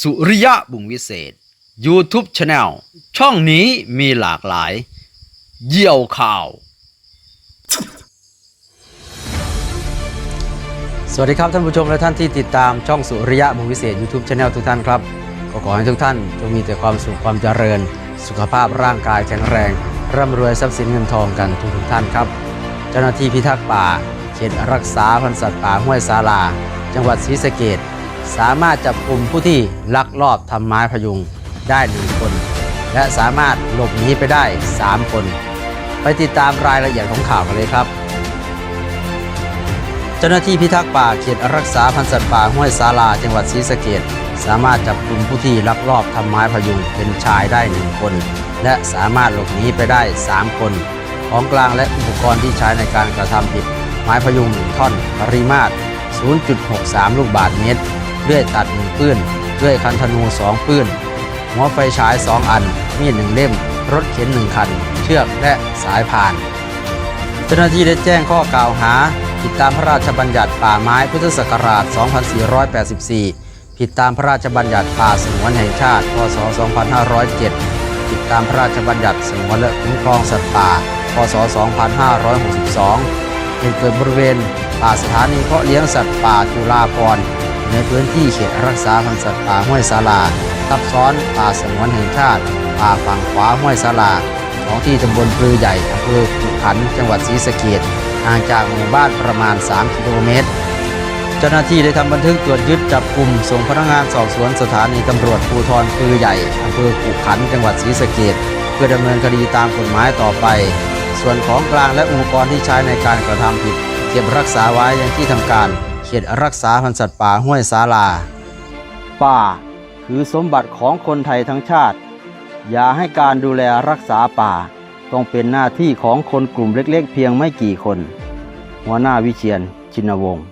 สุริยะบุงวิเศษ YouTube Channel ช่องนี้มีหลากหลาย เยี่ยวข่าว สวัสดีครับท่านผู้ชมและท่านที่ติดตามช่องสุริยะบุงวิเศษ YouTube Channel ทุกท่านครับ ก็ขอให้ทุกท่านจงมีแต่ความสุขความเจริญ สุขภาพร่างกายแข็งแรง ร่ำรวยทรัพย์สินเงินทองกันทุกทุกท่านครับ เจ้าหน้าที่พิทักษ์ป่า เขตรักษาพันธุ์สัตว์ป่าห้วยสาลา จังหวัดศรีสะเกด สามารถจับกลุ่มผู้ที่ลักลอบทำไม้พยุงได้หนึ่งคน และสามารถหลบหนีไปได้ 3 คน ไปติดตามรายละเอียดของข่าวกันเลยครับ เจ้าหน้าที่พิทักษ์ป่าเขตรักษาพันธุ์สัตว์ป่าห้วยสาลาจังหวัดศรีสะเกดสามารถจับกลุ่มผู้ที่ลักลอบทำไม้พยุงเป็นชายได้หนึ่งคน และสามารถหลบหนีไปได้ 3 คน ของกลางและอุปกรณ์ที่ใช้ในการกระทำผิดไม้พยุงหนึ่งท่อนปริมาตร 0.63 ลูกบาศก์เมตร เลื่อยตัดหนึ่งปื้นเลื่อยคันธนู2ปื้น หัวไฟฉาย2อัน มีดหนึ่งเล่ม รถเข็นหนึ่งคัน เชือกและสายพาน เจ้าหน้าที่ได้แจ้งข้อกล่าวหา ผิดตามพระราชบัญญัติป่าไม้พุทธศักราช 2484 ผิดตามพระราชบัญญัติป่าสงวนแห่งชาติ พศ 2507 ผิดตามพระราชบัญญัติสงวนและคุ้มครองสัตว์ป่า พศ 2562เหตุเกิดบริเวณป่าสถานีเพาะเลี้ยงสัตว์ป่าจุฬาภรณ์ ในพื้นที่เขตรักษาพันธุ์สัตว์ป่าห้วยสาลา ทับซ้อนป่าสงวนแห่งชาติ ป่าฝั่งขวาห้วยสาลาท้องที่ตำบลปลือใหญ่อำเภอขุขันจังหวัดศรีสะเกษห่างจากหมู่บ้านประมาณ 3 กิโลเมตร เจ้าหน้าที่ได้ทำบันทึกตรวจยึดจับกลุ่มส่งพนักงานสอบสวนสถานีตำรวจภูธรปลือใหญ่อำเภอขุขันจังหวัดศรีสะเกษเพื่อดำเนินคดีตามกฎหมายต่อไป ส่วนของกลางและอุปกรณ์ที่ใช้ในการกระทำผิด เก็บรักษาไว้ยังที่ทำการ ตรักษาพันธุ์สัตว์ป่าห้วยสาลา ป่าคือสมบัติของคนไทยทั้งชาติ อย่าให้การดูแลรักษาป่า ต้องเป็นหน้าที่ของคนกลุ่มเล็กๆ เพียงไม่กี่คน หัวหน้าวิเชียนชินวงศ์